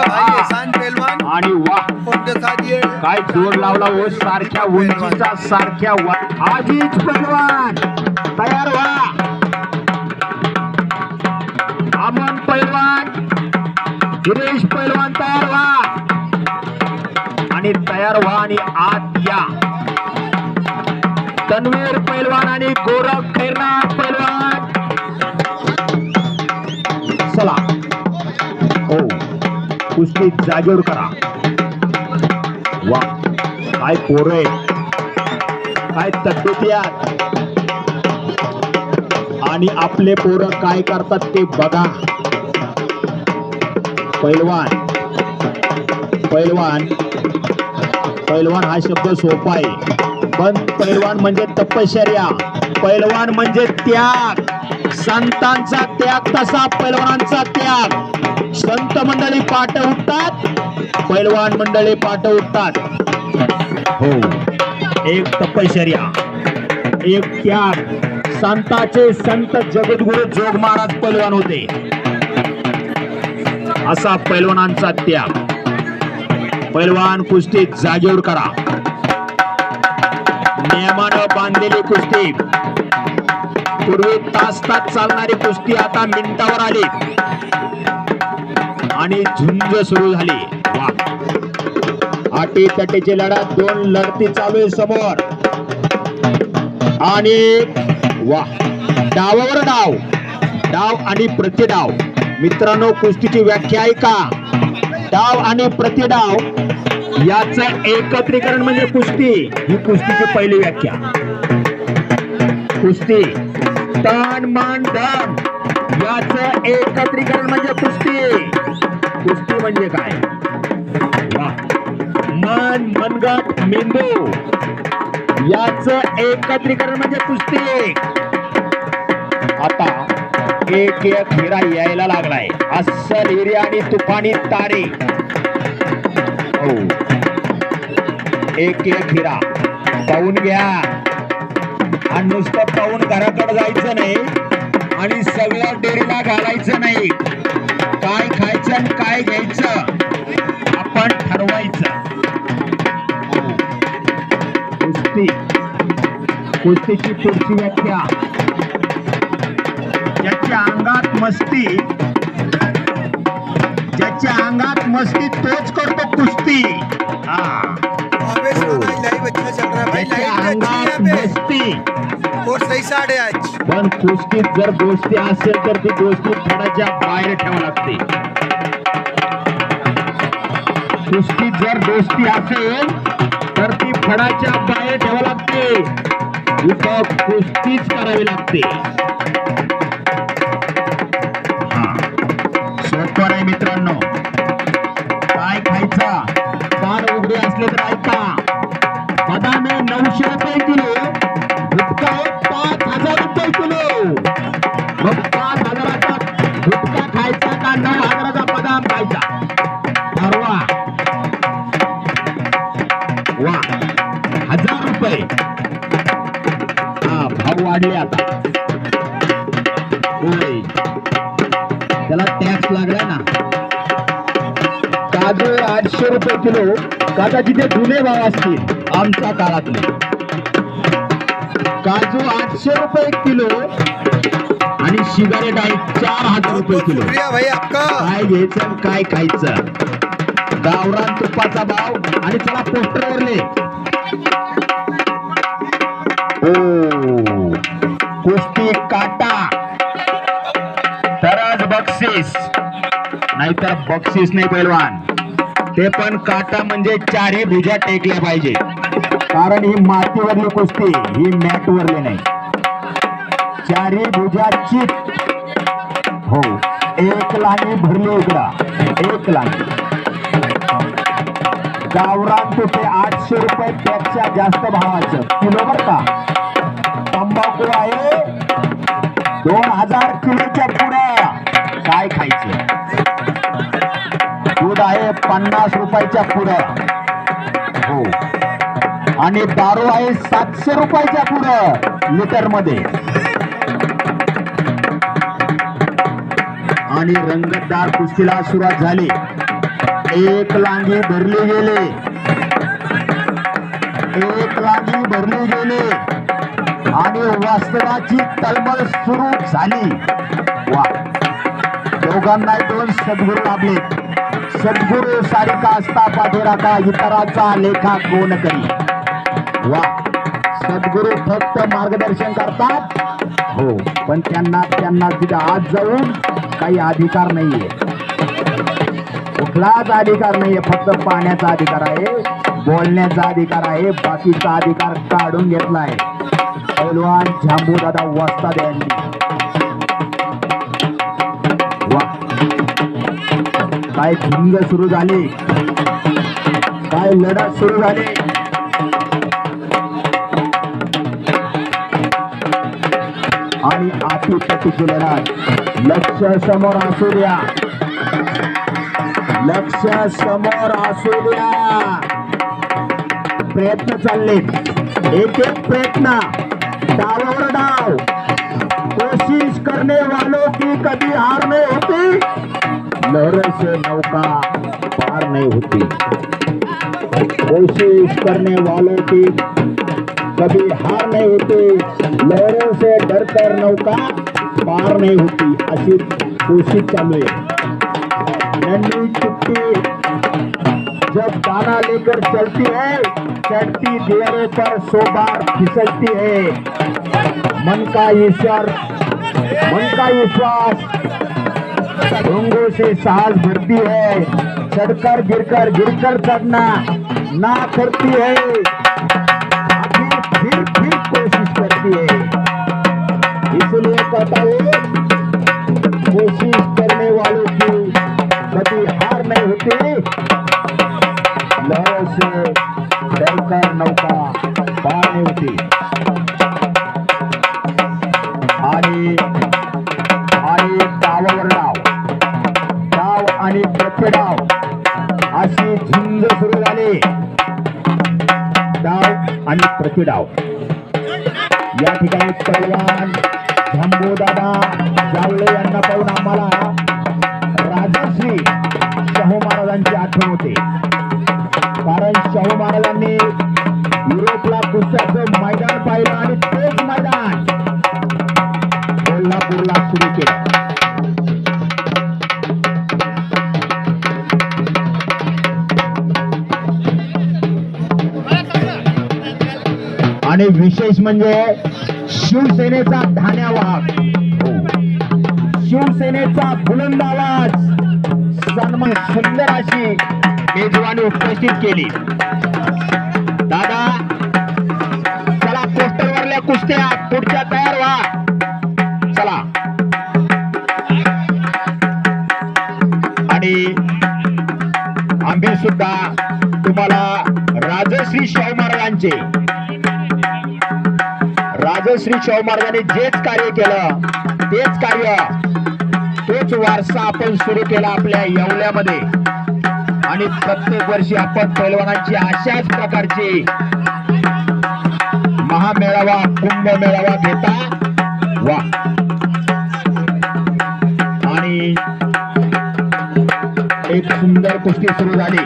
एहसान आणि वा. उनके साथ ये काय जोर लावला हो सारख्या उंचीचा सारख्या वा. आजीच पैलवान. तयार व्हा. अमन पैलवान. गिरीश पैलवान तयार व्हा. आणि तयार व्हा आणि आत या. तन्वीर पैलवान आणि गोरख खैरनार पैलवान. चला. कुस्ती जागेवर करा. वा काय पोरं आहेत. काय तब्येत आणि आपले पोरं काय करतात ते बघा. पैलवान पैलवान पैलवान हा शब्द सोपा आहे. पण पैलवान म्हणजे तपश्चर्या पैलवान म्हणजे त्याग. संतांचा त्याग तसा पैलवानांचा त्याग. संत मंडळी पाठ उठतात पैलवान मंडळी पाठ उठतात. हो. एक तपश्चर्या एक त्याग. संताचे संत जगद्गुरु जोग महाराज पैलवान होते. असा पैलवानांचा त्याग. पैलवान कुस्ती जागेवर करा. नियमानं बांधलेली कुस्ती. पूर्वी तास तास चालणारी कुस्ती आता मिनिटावर आली. आणि झुंज सुरू झाली. आटी तटीची लढत दोन लढती चालू आहे समोर. आणि वा. डावावर डाव. डाव आणि प्रतिडाव. मित्रांनो कुस्तीची व्याख्या ऐका. डाव आणि प्रतिडाव याच एकत्रीकरण म्हणजे कुस्ती. ही कुस्तीची पहिली व्याख्या. कुस्ती. तन मन धन याच एकत्रीकरण म्हणजे कुस्ती कुस्ती म्हणजे काय? मन मनगट मेंदू. याच एकत्रीकरण म्हणजे कुस्ती आता एक एक हिरा यायला लागलाय. अस्सल हिरे आणि तुफानी तारे. हो. एक एक हिरा. पाहून घ्या. आणि नुसतं पाहून घराकडे जायचं नाही आणि सगळं डेरीला घालायचं नाही. काय खायचं आणि काय घ्यायचं आपण ठरवायचं. कुस्ती. कुस्तीची पुढची व्याख्या. ज्याच्या अंगात मस्ती ज्याच्या अंगात मस्ती तोच करतो कुस्ती. हा. चल रहा है भाई अच्छी है और सही आज। पण कुस्तीत जर दोस्ती असेल तर ती दोस्ती फडाच्या बाहेर ठेवा लागते कुस्तीत जर दोस्ती असेल तर ती फडाच्या बाहेर ठेवा लागते कुस्तीच करावी लागते। हा सोपं आहे मित्रांनो। काय खायचा? पान उघडे असले तर ऐका। दोनशे रुपये किलो. गुटखा आहे पाच हजार रुपये किलो मग पाच हजाराचा गुटखा खायचा का नऊ हजाराचा बदाम खायचा परवा वा हजार रुपये हा भाव वाढले आता. होय. त्याला टॅक्स लागला ना. काजू आठशे रुपये किलो. कदाचित ते जुने भाव असतील आमच्या काळातले. काजू आठशे रुपये किलो आणि सिगारेट आहे चार हजार रुपये किलो. शुक्रिया भाई आपका काय घ्यायचं काय खायचं? गावरान तुपाचा भाव आणि चला पोस्टरवरले ओ कुस्ती काटा. तरच बक्षीस. नाहीतर बक्षीस नाही पैलवान. ते पण काटा म्हणजे चारही भुजा टेकल्या पाहिजे. कारण ही मातीवरली कुस्ती ही मॅटवरली नाही. चारही भुजाची हो एक लाणी भरली इकडा. एक लाणी गावरान तुटे आठशे रुपये पेक्षा जास्त भावाचं. किलो बर का? पन्नास रुपयाच्या पुढं. हो. आणि दारू आहे सातशे रुपयाच्या पुढं लिटरमध्ये आणि रंगतदार कुस्तीला सुरुवात झाली. एक लांगी भरली गेली. एक लांगी भरली गेली. आणि वास्तवाची तळमळ सुरू झाली. वा. दोघांना दोन सद्गुरू लाभले सद्गुरू सारिका असता पाठोराका इतराचा लेखा कोण करी? वा. सद्गुरू फक्त मार्गदर्शन करतात. हो पण त्यांना त्यांना तिथे आत जाऊन काही अधिकार नाहीये. कुठलाच अधिकार नाहीये फक्त पाण्याचा अधिकार आहे बोलण्याचा अधिकार आहे बाकीचा अधिकार काढून घेतला आहे पैलवान झांबू दादा वस्ताद यांनी. काय झुंज सुरू झाली? काय लढत सुरू झाली? आणि आतीपतीची लढत. लक्ष समोर असू द्या. लक्ष समोर असू द्या. प्रयत्न चालले. एक एक प्रयत्न. डावावर डाव. कोशिश करणे वालो की कधी हार नाही लहर से नौका पार नहीं होती. कोशिश करने वालों की कभी हार नहीं होती. लहरों से डरकर नौका पार नहीं होती अशी कोशिश चालू है नन्ही चुप्पी जब दाना लेकर चलती है चढ़ती देरों पर सो बार फिसलती है. मन का ईश्वर मन का विश्वास ढोंगों से साहस भरती है। चढ़कर, गिरकर गिरकर चढ़ना ना करती है। फिर कोशिश करती है। इसलिए कहता हूँ, कोशिश करने वालों की कभी हार नहीं होती। लहरों से डरकर नौका पार नहीं होती। आणि विशेष म्हणजे शिवसेनेचा धान्यावाग शिवसेनेचा बुलंद आवाज. सन्मान सुंदर अशी मेजवानी उपस्थित केली. दादा चला पोस्टरवरल्या कुस्त्या पुढच्या तयार व्हा. चला. आणि आम्ही सुद्धा तुम्हाला राजश्री शाहू महाराजांचे राजश्री शाहू महाराजांनी जेच कार्य केलं तेच कार्य तोच वारसा आपण सुरू केला आपल्या येवल्यामध्ये. आणि प्रत्येक वर्षी आपण पैलवानांची अशाच प्रकारची महामेळावा कुंभ मेळावा घेता वा. आणि एक सुंदर कुस्ती सुरू झाली.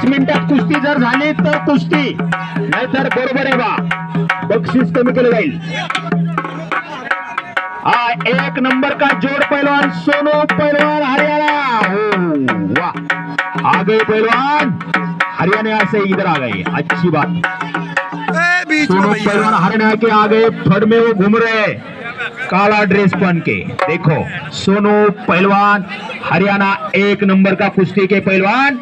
पाच मिनिटात कुस्ती जर झाली तर कुस्ती. नाहीतर बरोबर आहे बा. बक्षीस कमी केलं जाईल. हा एक नंबर का जोड़ पहलवान सोनू पहलवान हरियाणा. हो वाह आ गए पहलवान हरियाणा से इधर आ गए अच्छी बात. सोनू पहलवान हरियाणा के आ गए फड़ में वो घूम रहे हैं. काला ड्रेस पहन के. देखो सोनू पहलवान हरियाणा एक नंबर का कुश्ती के पहलवान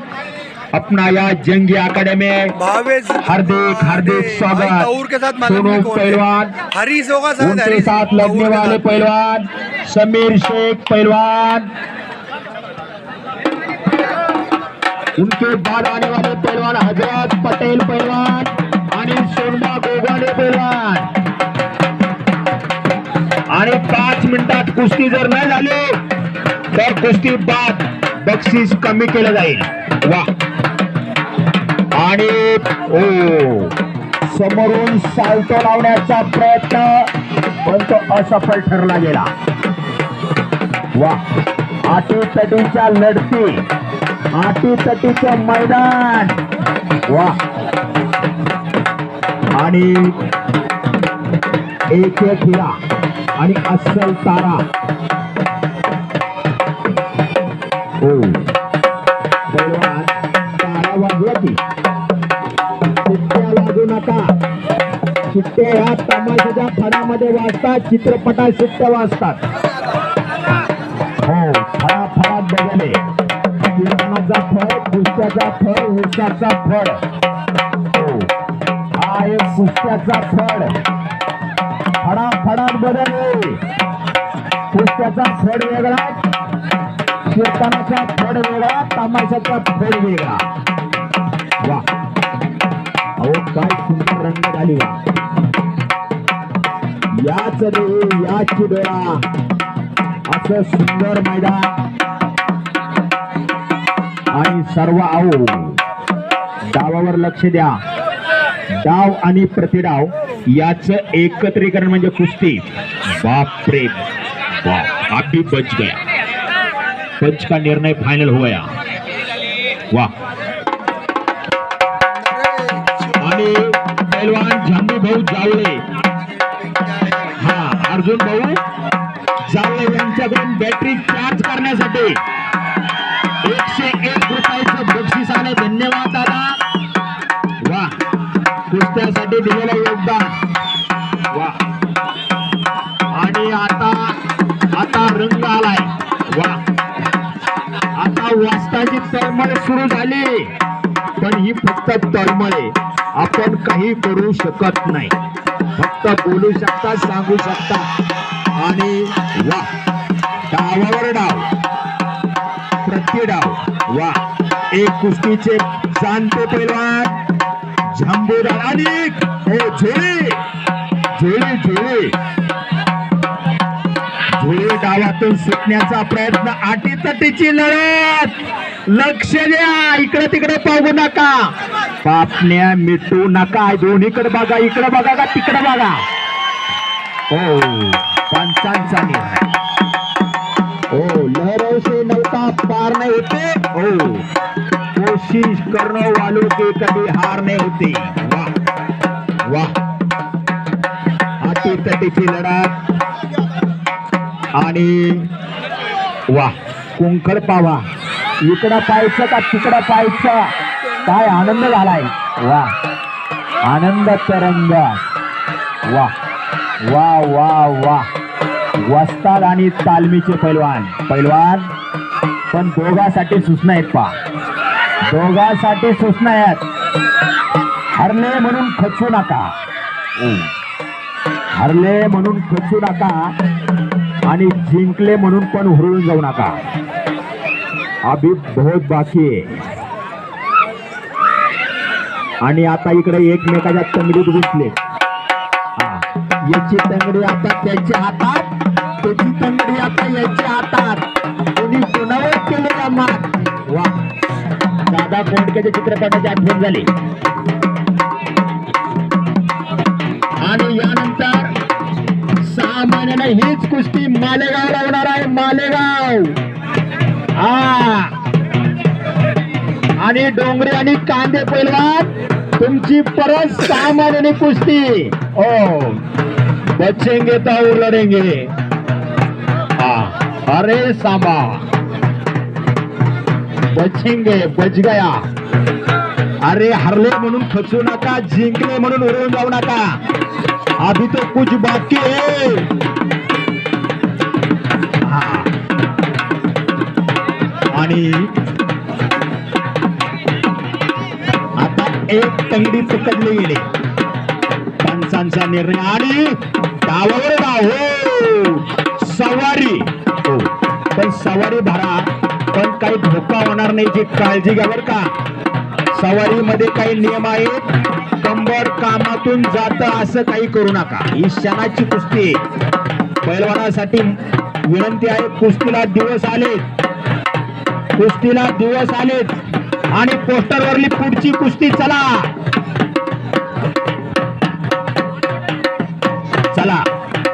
अपना यहाँ जंगी अकेडमी में। भावेश हार्दिक हार्दिक स्वागत। के साथ सोनू। पहलवान। हरीश होगा उनके साथ के वाले पहलवान समीर शेख पहलवान। उनके बाद आने वाले पहलवान हज़रत पटेल पहलवान आणि सोनमा गोगाने पहलवान। आणि पाच मिनिटात कुस्ती जर नाही झाली तर कुस्ती बाद बक्षीस कमी केलं जाईल. वा. आणि ओ. समोरून सालतो लावण्याचा प्रयत्न पण तो असफल ठरला गेला. वा. आटीतटीच्या लढती आटीतटीचं मैदान. वा. आणि एक एक हिरा आणि अस्सल तारा. हो पैलवान तारा की शिट्ट्या नका शिट्टे ह्या तमाशाच्या फडामध्ये वाजतात चित्रपटात शिट्ट्या वाजतात हो फळा फळात बघले कीर्तनाचा फळ पुष्ट्याचा फळ ऊसाचा फळ हा एक पुष्ट्याचा फळ फडा फडात बदलले पुष्ट्याचा फळ वेगळा कीर्तनाचा फड वेगळा तमाशाचा फड वेगळा वा. अहो काय सुंदर रंग झाली वा. याच रे याची डोळा असं सुंदर मैदान. आणि सर्व आहो डावावर लक्ष द्या. डाव आणि प्रतिडाव याच एकत्रीकरण म्हणजे कुस्ती. बाप रे बाप. आप बच गया. पंच का निर्णय फाइनल हो गया। वाह। आणि पैलवान झंडू भाऊ जावळे। हा अर्जुन भाऊ जावळे यांच्याकडून बॅटरी चार्ज करण्यासाठी एकशे एक रुपयाचं बक्षीस आलं धन्यवाद दादा। वा कुस्त्यासाठी दिलेला स्वतःची तळमळ सुरू झाली. पण ही फक्त तळमळ आहे. आपण काही करू शकत नाही. फक्त बोलू शकता सांगू शकता. आणि वा. डावावर डाव. प्रति डाव. वा. एक कुस्तीचे जाणते पैलवान. झंबूदार आणि हो झोळी. झोळी झोळी. झोळी डावातून सुटण्याचा प्रयत्न. आटीतटीची लढत. लक्ष द्या. इकडे तिकडे पाहू नका. पापण्या मिटू नका. दोन्हीकडे बघा इकडे बघा का तिकडे बघा. हो पंचांचा हो लहरों नौका पार नाही होते. हो कोशिश करणं वालों के कधी हार नाही होते. वा वा. हाती तटीची लढत आणि वा कुंकड पावा. इकडं पाहायचं का तिकडं पाहायचं? काय आनंद झालाय? वा. आनंद तरंग. वा. वा वा वा. वस्ताद आणि तालमीचे पैलवान. पैलवान पण दोघासाठी सूचना आहेत पा दोघासाठी सूचना आहेत. हरले म्हणून खचू नका. हरले म्हणून खचू नका आणि जिंकले म्हणून पण हुरळून जाऊ नका. अभी बहुत बाकी आहे आणि आता इकडे एकमेकाच्या तंगडीत घुसले याची तंगडी आता त्याच्या हातात त्याची तंगडी आता याच्या हातात. कोणी कोणावर केलेला मात वा दादा कोंडकेच्या चित्रपटाची आठवण झाली. आणि यानंतर सहा महिन्याने हीच कुस्ती मालेगावला होणार आहे मालेगाव. हा. आणि डोंगरे आणि कांदे पैलवान तुमची परत सहा कुस्ती. हो. ओ बचेंगे तो लढेंगे हा. अरे सांबा. बचेंगे बच गया अरे हरले म्हणून खचू नका जिंकले म्हणून उडवून जाऊ नका. अभी तो कुछ बाकी है आणि आता एक तंगडी पकडली गेली. पंचांचा निर्णय आणि डावावर डाव. हो. सवारी. हो. पण सवारी भरा. पण काही धोका होणार नाही जी काळजी घ्या बरं का. सवारीमध्ये काही नियम आहेत. कंबर कामातून जात असं काही करू नका. ही शनाची कुस्ती पैलवानासाठी विनंती आहे कुस्तीला दिवस आले कुस्तीला दिवस आलेत. आणि पोस्टर वरली पुढची कुस्ती चला. चला.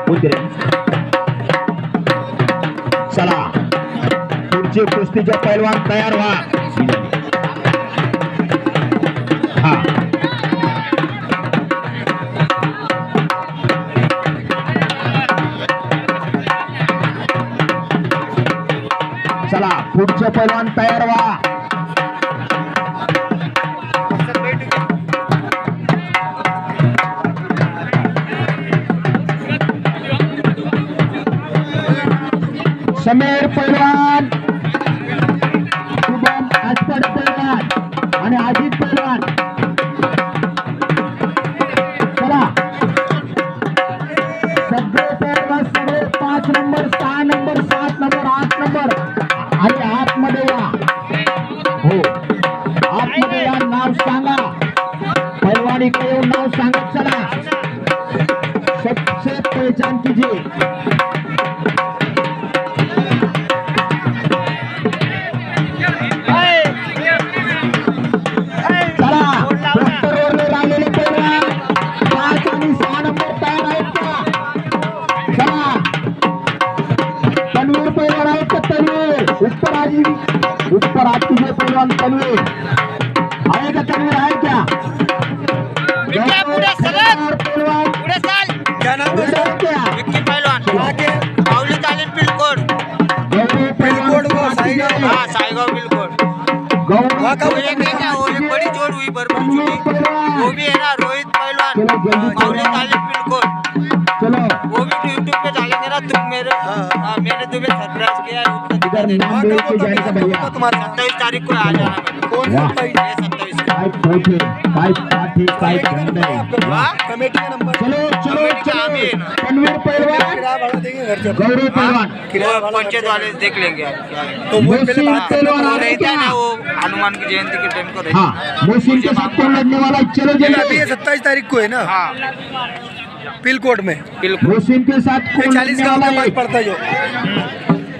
उतरे. चला. पुढची कुस्तीचे पैलवान तयार व्हा. चला पुढचे पैलवान तयार व्हा. समीर पैलवान. सबसे पहचान कीजिए हाँ साईगांव वहाँ का है एक बड़ी जोड़ हुई पैलवान वो भी है ना रोहित चलो तालीम पिलकोड चलो वो भी यूट्यूब पे डालेंगे ना तुम मेरे हाँ। मैंने तुम्हें सरप्राइज किया है तुम्हारा सत्ताईस तारीख को आ जाना कौन वाह. सा भाई ये सत्ताईस को. Committee number? चलो चलो कमेटी का आम्ही आहे चलो ना. तन्वीर पैलवान किराया भाड़ा देंगे घर से गौरव पैलवान किराया वो भाड़ा घर पंचायत से वाले देख लेंगे आप क्या है। तो वो पहले मुस्लिम बात करना पैलवान वो आ रहे रहता है क्या? ना वो हनुमान की जयंती के टाइम को रहता हाँ है मुस्लिम के साथ कौन लड़ने वाला है? चलो पड़ेगा। अभी ये जल्दी सत्ताईस तारीख को है ना? हाँ। पिल कोड में। बिल्कुल मुस्लिम के साथ ये कौन चालीस लड़ने गाँव वाला के पास है पड़ता है जो।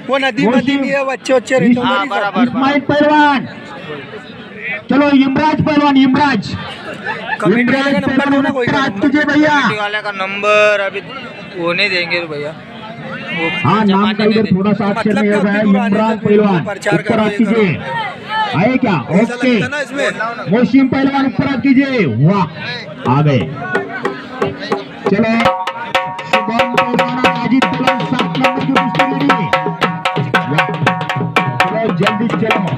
वो नदी वो नदी शिव- भी है बच्चे बच्चे रहते हैं हाँ, उधर ही सब। बराबर। इस्माइल पैलवान चलो इमराज पैलवान इमराज कमेटी वाले का नंबर दो ना कोई का इमराज नंबर। तुझे भैया। कमेटी वाले का नंबर अभी वो नहीं देंगे भैया। वो हाँ नाम का इधर। थोड़ा सा अक्षर क्या होगा है इमरान पहलवान ऊपर आप कीजिए. आए क्या? ओके. मोशिम पहलवान ऊपर आप कीजिए. वाह. आ गए. चलो. शुभम पहलवान अजीत पहलवान सात नंबर की कुश्ती लड़ी जल्दी चलो.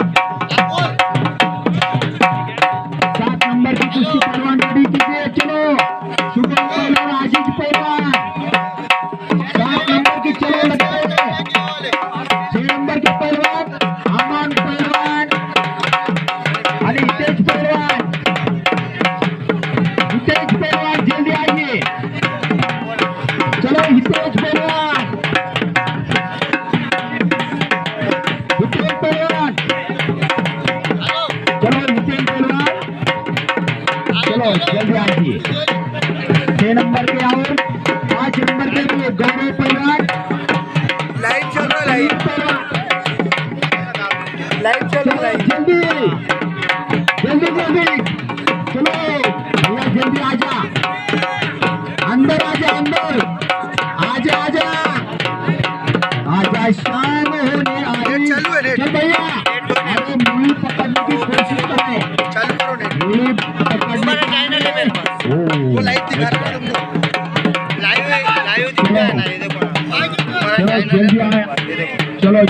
Bye.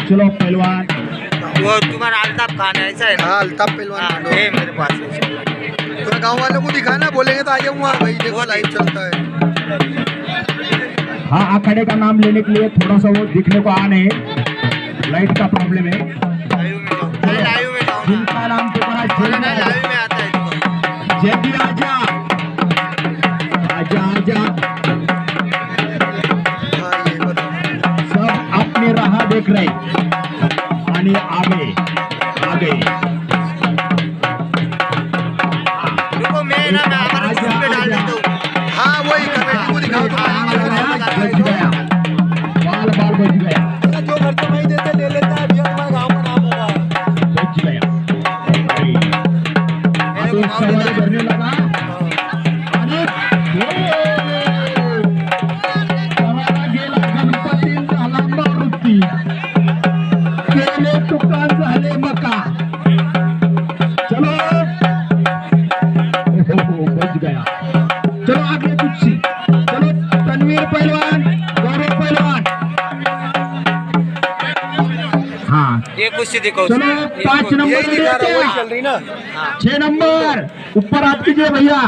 चलो पहलवान। वो तुम्हारा अल्ताफ खान है ऐसा है हाँ अल्ताफ हाँ पहलवान ये मेरे पास है। थोड़ा गाँव वालों को दिखाना बोलेंगे तो आ जाऊँगा भाई देखो लाइव चलता है। हाँ अखाड़े का नाम लेने के लिए थोड़ा सा वो दिखने को आ नहीं लाइट का प्रॉब्लम है। लाइव में जाओ मैं लाइव में जाऊँ जिनका नाम तुम्हारा बोला ना अपने आणि आबे खुशी दिखाओ चलो पाँच नंबर छह नंबर ऊपर आपकी जय भैया।